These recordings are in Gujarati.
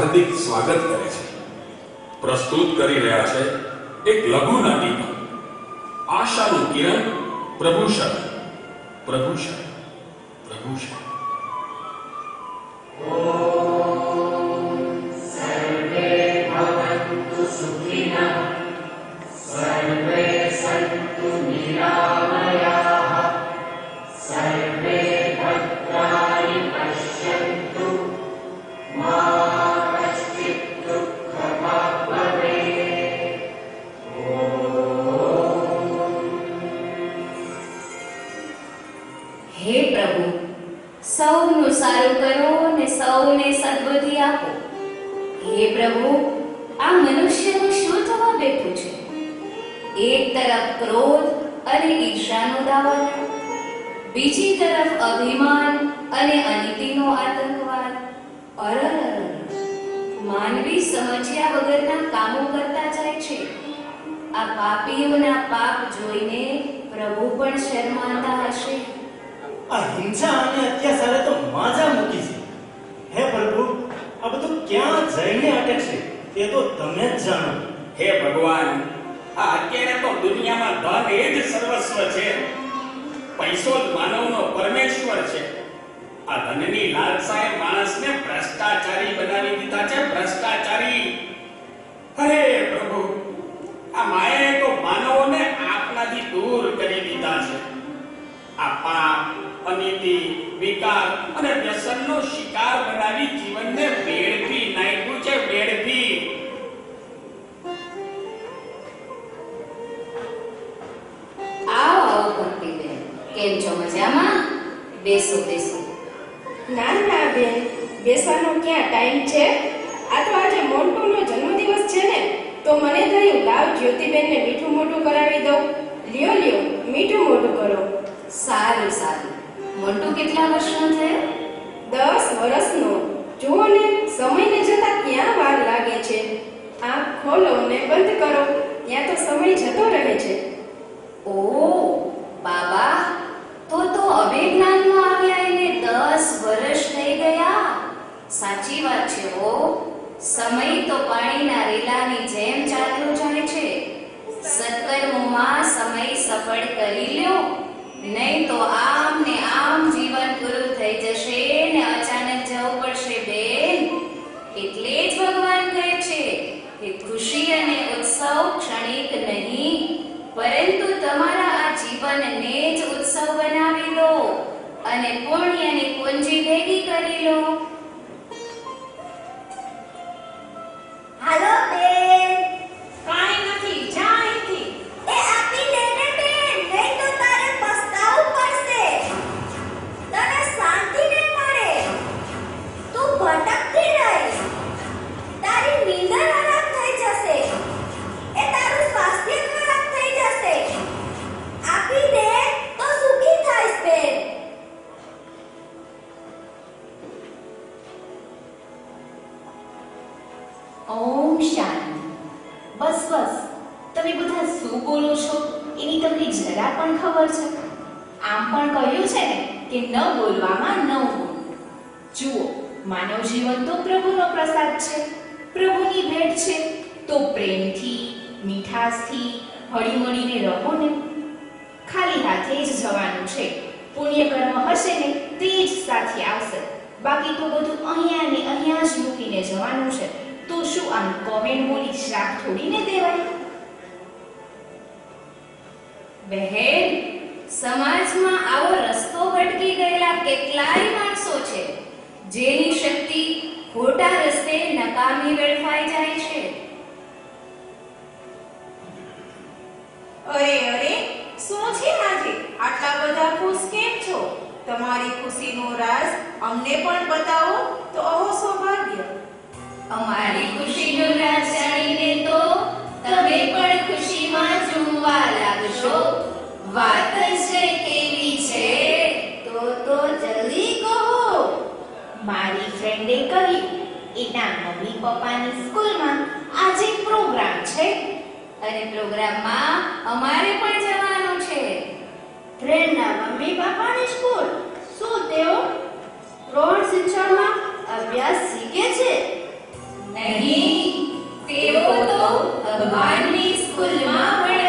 હાર્દિક સ્વાગત કરે છે. પ્રસ્તુત કરી રહ્યા છે એક લઘુ નાટિકા. આશાનું કિરણ પ્રભુ શરણ. પ્રભુ શરણ. અને અનીતિનો આતંકવાદ. અરર માનવી સમજ્યા વગરના કામો કરતા જાય છે. આ પાપીઓના પાપ જોઈને પ્રભુ પણ શરમાતા હશે. આ હિંસા અને અત્યાચારે તો માજા મૂકી છે. હે પ્રભુ આ બધું ક્યાં જઈને અટકશે તે તો તમે જ જાણો. હે ભગવાન આ અત્યારે તો દુનિયામાં ધન એ જ સર્વસ્વ છે. પૈસો જ માનવનો પરમેશ્વર છે. આ ધનની લાલસાએ માણસને ભ્રષ્ટાચારી બનાવી દીધા છે, ભ્રષ્ટાચારી. અરે પ્રભુ, આ માયાએ તો માનવોને આપનાથી દૂર કરી દીધા છે. આ પાપ, અનીતિ, વિકાર અને વ્યસનનો શિકાર બનાવી જીવનને વેડફી નાખ્યું છે, વેડફી. આવો આવો કંપનીબેન કેમ છો મજામાં? બેસો બેસો. ના ના, બેન. બેસવાનો ક્યાં ટાઈમ છે? આ તો આજે મોન્ટુનો જન્મદિવસ છે ને. તો મને થયું લાવ જ્યોતિબેનને મીઠું મોઢું કરાવી દઉં લ્યો લ્યો, મીઠું મોઢું કરો. સારું સારું. મોટું કેટલા વર્ષનો છે? દસ વર્ષનો. જુઓ ને, સમયને જતાં ક્યાં વાર લાગે છે. આંખ ખોલો ને બંધ કરો. ત્યાં તો સમય જતો રહે છે. ક્ષણિક નહીં, પરંતુ તમારા આ જીવનને જ ઉત્સવ બનાવી લો અને પુણ્યની કુંજી ભેગી કરી લો. છે? તો પ્રેમથી, મીઠાશથી, હળીમળીને રહો ને. ખાલી હાથે જ જવાનું છે. પુણ્ય કર્મ હશે ને, તે જ સાથે આવશે. બાકી તો બધું અહીંયા ને અહીંયા જ મૂકીને જવાનું છે. તો શું આમ કોમેન્ટ બોલી શ્રાપ થોડીને દેવાય? બહેન, સમાજમાં આવો રસ્તો ભટકી ગયેલા કેટલાય માણસો છે. જેની શક્તિ ફ્રેન્ડે કહ્યું એના મમ્મી પપ્પાની સ્કૂલમાં આજે પ્રોગ્રામ છે અને પ્રોગ્રામમાં અમારે પણ જવાનું છે. ફ્રેન્ડના મમ્મી પપ્પાની સ્કૂલ, શું તેઓ પ્રૌઢ શિક્ષણમાં અભ્યાસ શીખે છે? નહીં, તેઓ તો ભગવાનની સ્કૂલમાં પણ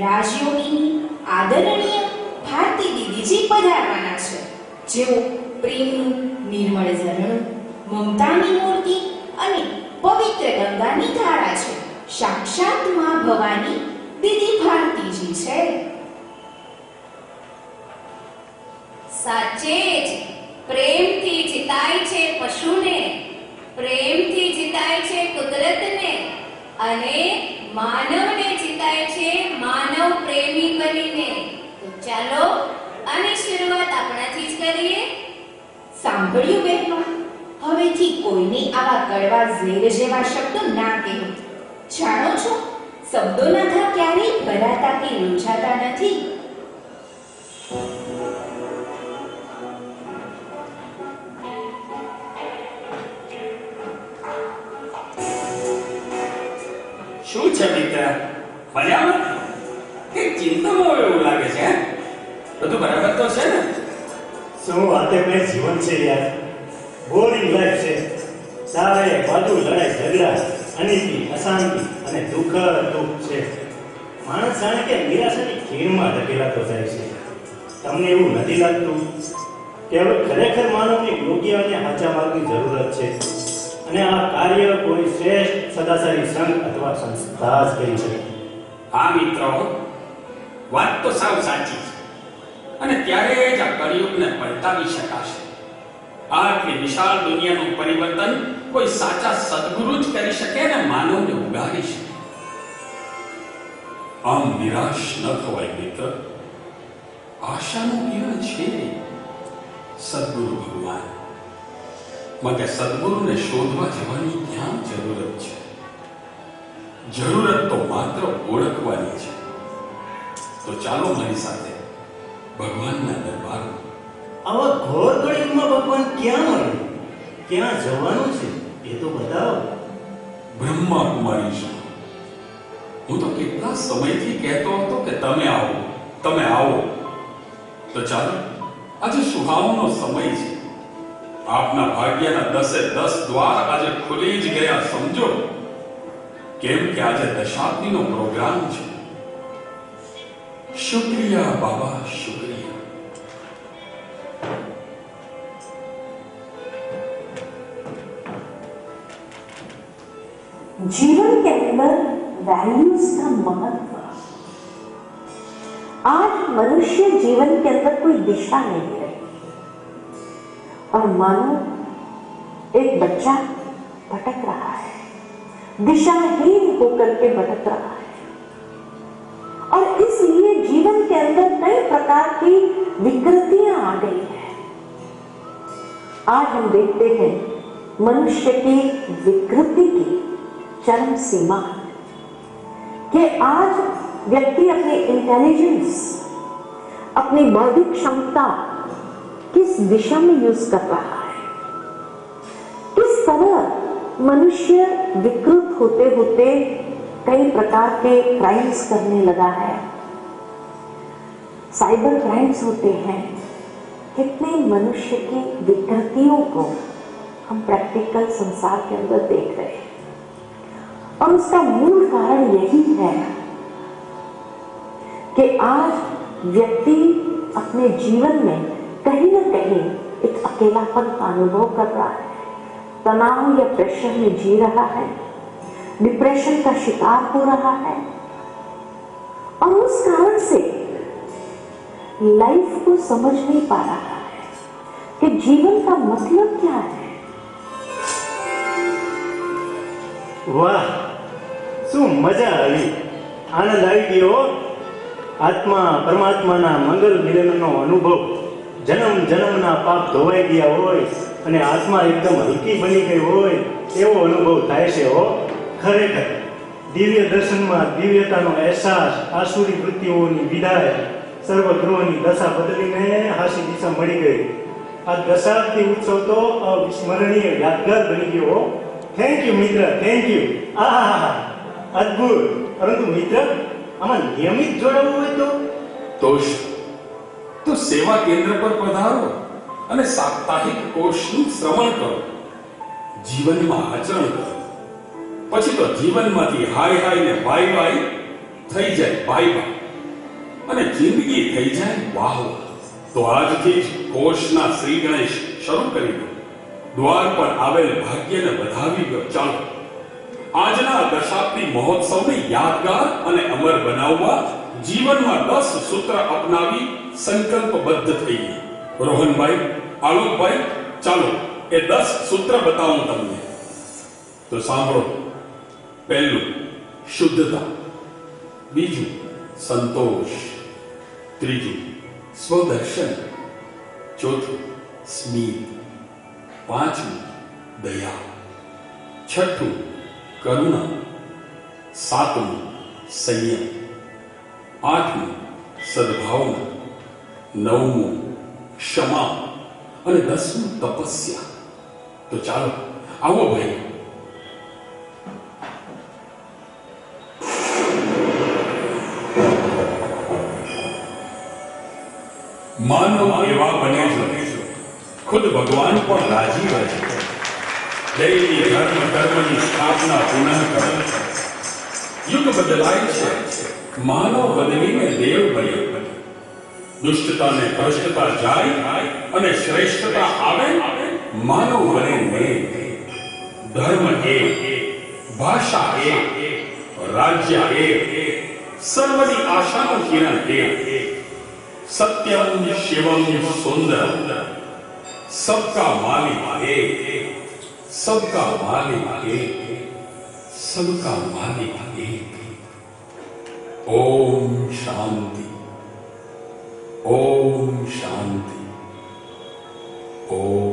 રાજયોગીની આદરણીય ભારતી દીદીજી પધારવાના છે. જેઓ પ્રેમનું નિર્મળ ઝરણું મમતાની મૂર્તિ અને પવિત્ર ગંગાની ધારા છે. સાક્ષાતમાં ભવાની દીદી ભારતીજી છે. સાચે જ. પ્રેમથી જીતાય છે પશુને. પ્રેમથી જીતાય છે કુદરતને. અને માનવને જીતાય છે માનવ પ્રેમી બનીને તો ચાલો અને શરૂઆત આપણાથી જ કરીએ. સાંભળ્યું બહેનો હવેથી કોઈને આવા કડવા ઝેર જેવા શબ્દો ના કહેો. જાણો છો શબ્દોના ઘા ક્યારેય ભરાતા કે રૂંઝાતા નથી? શું છે મિત્ર? મજામાં? કે ચિંતામાં એવું લાગે છે? બધું બરાબર તો છે ને? શું વાતે મેં જીવન છે યાર? બોરિંગ લાઈફ છે. સારે બાજુ લડાઈ ઝઘડા અનિતિ અશાંતિ અને દુઃખ દુઃખ છે. માણસ જાણે કે નિરાશાની ખીણમાં ધકેલાતો જાય છે. તમને એવું નથી લાગતું? કે હવે ખરેખર માનવને યોગ્ય અને સાચા માર્ગની જરૂરત છે. અને આ કાર્ય કોઈ શ્રેષ્ઠ સદાચારી સંઘ અથવા સંસ્થા જ કરી શકે. હા મિત્રો વાત તો સાવ સાચી છે. અને ત્યારે જ આ કળિયુગને પલટાવી શકાશે. આટલી વિશાળ દુનિયાનું પરિવર્તન કોઈ સાચા સદગુરુ જ કરી શકે અને માનવને ઉગારી શકે? આમ નિરાશ ન થવાય મિત્ર. આશાનું કિરણ છે સદગુરુ ભગવાન. માટે સદગુરુને શોધવા જવાની ક્યાં જરૂરત છે? જરૂરત તો માત્ર ઓળખવાની છે. તો ચાલો મારી સાથે ભગવાનના દરબારમાં આવા ઘોર કળિયુગમાં ભગવાન ક્યાં મળે? ક્યાં જવાનું છે? એ તો બતાવો. બ્રહ્મા કુમારી હું તો કેટલા સમયથી કહેતો હતો કે તમે આવો તમે આવો. તો ચાલો આજે સુહાવનો સમય છે. આપના ભાગ્યના દસે દસ દ્વાર આજે ખુલી જ ગયા સમજો. કેમ કે આજે દશાબ્દીનો પ્રોગ્રામ છે. शुक्रिया, बाबा, शुक्रिया। जीवन के अंदर वैल्यूज़ का महत्व। आज मनुष्य जीवन के अंदर कोई दिशा नहीं है। और मानो, एक बच्चा भटक रहा है। दिशाहीन होकर के भटक रहा है। और इस जीवन के अंदर कई प्रकार की विकृतियाँ आ गई है। आज हम देखते हैं मनुष्य की विकृति की चरम सीमा। कि आज व्यक्ति अपनी इंटेलिजेंस अपनी बौद्धिक क्षमता किस दिशा में यूज़ कर रहा है? किस तरह मनुष्य विकृत होते होते कई प्रकार के क्राइम्स करने लगा है? साइबर क्राइम्स होते हैं, कितने मनुष्य की विकृतियों को हम प्रैक्टिकल संसार के अंदर देख रहे हैं। और उसका मूल कारण यही है कि आज व्यक्ति अपने जीवन में कहीं ना कहीं एक अकेलापन का अनुभव कर रहा है। तनाव या प्रेशर में जी रहा है डिप्रेशन का शिकार हो रहा है। और उस कारण से लाइफ को समझ नहीं पा रहा है कि जीवन का मतलब क्या है વાહ શું મજા આવી આનંદ આવી ગયો આત્મા પરમાત્માના મંગલ મિલનનો અનુભવ જન્મ જન્મના પાપ ધોવાઈ ગયા હોય અને આત્મા એકદમ હલકી બની ગઈ હોય એવો અનુભવ થાય છે હો ખરેખર દિવ્ય દર્શનમાં દિવ્યતાનો અહેસાસ આસુરી વૃત્તિઓની વિદાય સર્વગૃહની દશા બદલીને હાસી દિશા મળી ગઈ. આ દશાબ્દી ઉત્સવ તો અવિસ્મરણીય યાદગાર બની ગયો હો. થેન્ક યુ મિત્ર થેન્ક યુ આહા અદ્ભુત. પરંતુ મિત્ર, આમાં નિયમિત જોડાવું હોય તો? તોષ, તો સેવા કેન્દ્ર પર પધારો અને સાપ્તાહિક કોર્સનું શ્રવણ કરો. જીવનમાં આચરણ કરો. પછી તો જીવનમાંથી હાય હાય ને બાય બાય થઈ જાય, બાય બાય. અને જિંદગી થઈ જાય, વાહ. તો આજથી જ કોષના શ્રી ગણેશ શરૂ કરી દો. દ્વાર પર આવેલ ભાગ્યને વધાવી દો, ચાલો. આજના દશાબ્દી મહોત્સવને યાદગાર અને અમર બનાવવા જીવનમાં દસ સૂત્ર અપનાવી સંકલ્પબદ્ધ થઈએ. રોહનભાઈ, આલોકભાઈ, ચાલો, એ દસ સૂત્ર બતાવું તમને. તો સાંભળો. પહેલું, શુદ્ધતા. બીજું, સંતોષ. ત્રીજું, સ્વદર્શન. ચોથું, સ્મિત. પાંચમું, દયા. છઠ્ઠું, કરુણા. સાતમું, સંયમ. આઠમું, સદભાવના. નવમું, ક્ષમા. અને દસમું, તપસ્યા. તો ચાલો, આવો ભાઈ. ભગવાન પણ રાજી રહે દૈવી ધર્મ કર્મની સ્થાપના પુનઃ કરે યુગ બદલાય છે. માનવ બદલીને દેવ બન્યો. દુષ્ટતા ને ભ્રષ્ટતા જાય અને શ્રેષ્ઠતા આવે, માનવ બને ને. ધર્મ એ, ભાષા એક રાજ્ય એક સર્વની આશાનું કિરણ એ. સત્યમ શિવમ સુંદરમ. सबका मालिक एक सबका मालिक एक सबका मालिक एक ओम शांति ओम शांति ओम